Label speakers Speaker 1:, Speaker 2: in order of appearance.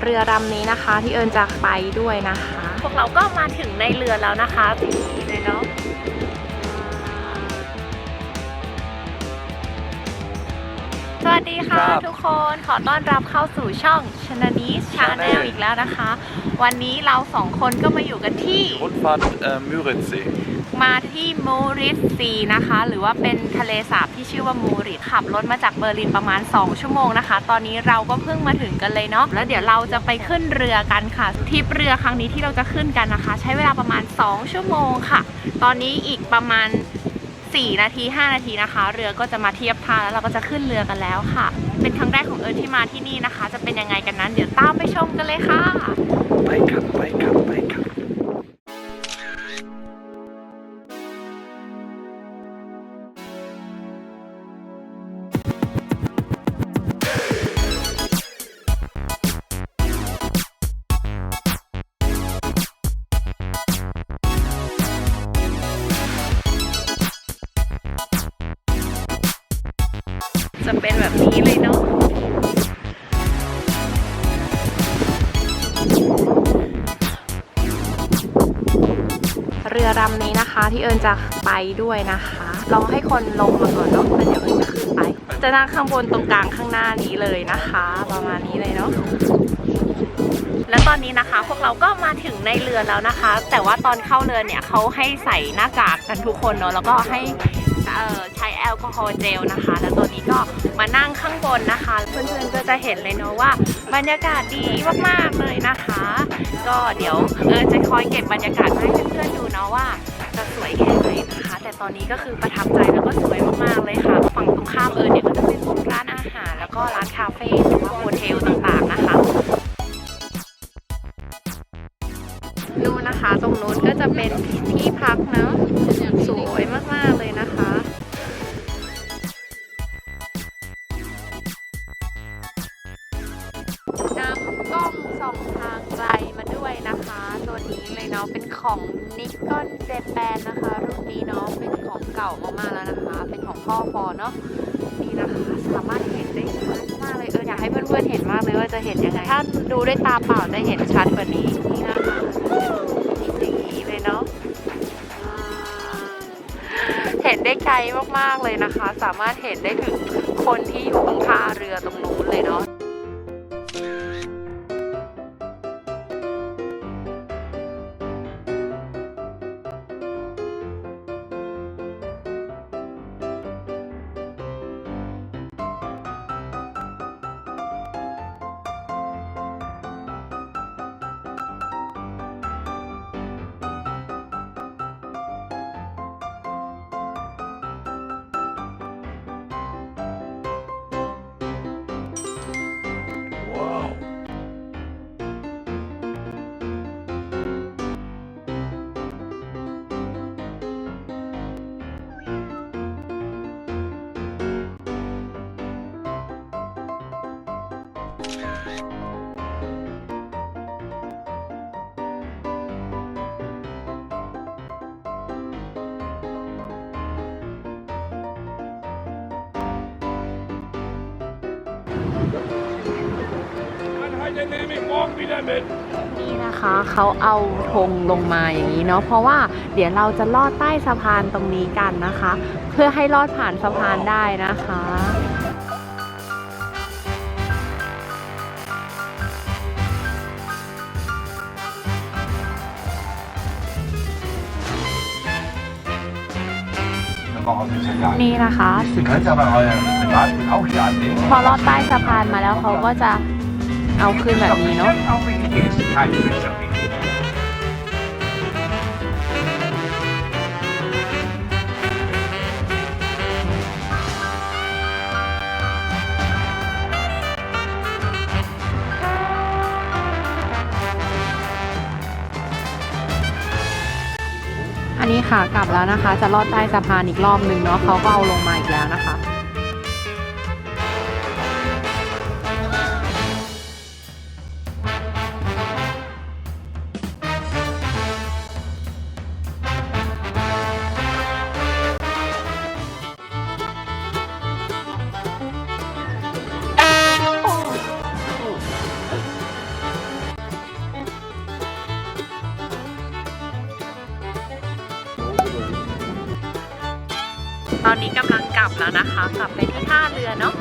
Speaker 1: เรือลำนี้นะคะที่เอิญจะไปด้วยนะคะ พวกเราก็มาถึงในเรือแล้วนะคะนี่เลยเนาะสวัสดีค่ะ
Speaker 2: ครับ
Speaker 1: ทุกคนขอต้อนรับเข้าสู่ช่องชนานิชาแนล
Speaker 2: Channel
Speaker 1: อีกแล้วนะคะ วันนี้เราสองคนก็มาอยู่กันที่
Speaker 2: Die Rundfahrt äh, Müritzsee.
Speaker 1: มาที่มูริสซีนะคะ หรือว่าเป็นทะเลสาบที่ชื่อว่ามูริสขับรถมาจากเบอร์ลินประมาณ 2 ชั่วโมงนะคะ ตอนนี้เราก็เพิ่งมาถึงกันเลยเนาะแล้วเดี๋ยวเราจะไปขึ้นเรือกันค่ะทริปเรือครั้งนี้ที่เราจะขึ้นกันนะคะ ใช้เวลาประมาณ 2 ชั่วโมงค่ะ ตอนนี้อีกประมาณ 4 นาที 5 นาทีนะคะ เรือก็จะมาเทียบท่าแล้วเราก็จะขึ้นเรือกันแล้วค่ะ เป็นครั้งแรกของเอิญที่มาที่นี่นะคะ จะเป็นยังไงกันนั้น เดี๋ยวตามไปชมกันเลยค่ะ
Speaker 2: ไปครับไปครับไปครับ
Speaker 1: จะเป็นแบบนี้เลยเนาะเรือลำนี้นะคะที่เอิญจะไปด้วยนะคะลองให้คนลงมาก่อนเนาะแล้วเดี๋ยวเอิญจะขึ้นไป จะนั่งข้างบนตรงกลางข้างหน้านี้เลยนะคะ ประมาณนี้เลยเนาะและตอนนี้นะคะพวกเราก็มาถึงในเรือแล้วนะคะ แต่ว่าตอนเข้าเรือเนี่ยเขาให้ใส่หน้ากากกันทุกคนเนาะแล้วก็ให้ เอ่อใช้แอลกอฮอล์เจลนะคะ แล้วตัวนี้ก็มานั่งข้างบนนะคะ เพื่อนๆก็จะเห็นเลยเนาะว่า บรรยากาศดีมากๆเลยนะคะ ก็เดี๋ยวเออจะคอยเก็บบรรยากาศให้เพื่อนๆดูเนาะว่าจะสวยแค่ไหนนะคะ แต่ตอนนี้ก็คือประทับใจแล้วก็สวยมากๆเลยค่ะ ฝั่งตรงข้ามเออเนี่ยก็จะเป็นพวกร้านอาหาร แล้วก็ร้านคาเฟ่หรือว่าโฮเทลต่างๆนะคะนู่นนะคะ ตรงนู้นก็จะเป็นที่พักเนอะสวยมากาะเป็นของนิก o n เจแปนนะคะรุ่นนี้เนาะเป็นของเก่ามากๆแล้วนะคะ เป็นของพ่อฟอเนาะนี่นะคะสามารถเห็นได้ชัดมากเลยเอออยากให้เพื่อนๆเห็นมากเลยว่าจะเห็นยังไง ถ้าดูด้วยตาเปล่าจะเห็นชัดกว่านี้นี่นะคะอย่างนี้เลยเนาะเห็นได้ไกลมากๆเลยนะคะ สามารถเห็นได้ถึงคนที่อยู่ตรงท่าเรือตรงนู้นเลยเนาะ นี่นะคะเขาเอาธงลงมาอย่างนี้เนาะเพราะว่าเดี๋ยวเราจะลอดใต้สะพานตรงนี้กันนะคะ เพื่อให้ลอดผ่านสะพานได้นะคะนี่นะคะ
Speaker 3: Ihr könnt aber euren Privatbild auch hier anlegen.
Speaker 1: พอลอดใต้สะพานมาแล้วเขาก็จะ เอาขึ้นแบบนี้เนาะอันนี้ค่ะกลับแล้วนะคะ จะลอดใต้สะพานอีกรอบนึงเนาะเขาก็เอาลงมาอีกแล้วนะคะ ตอนนี้กำลังกลับแล้วนะคะ กลับไปที่ท่าเรือเนาะ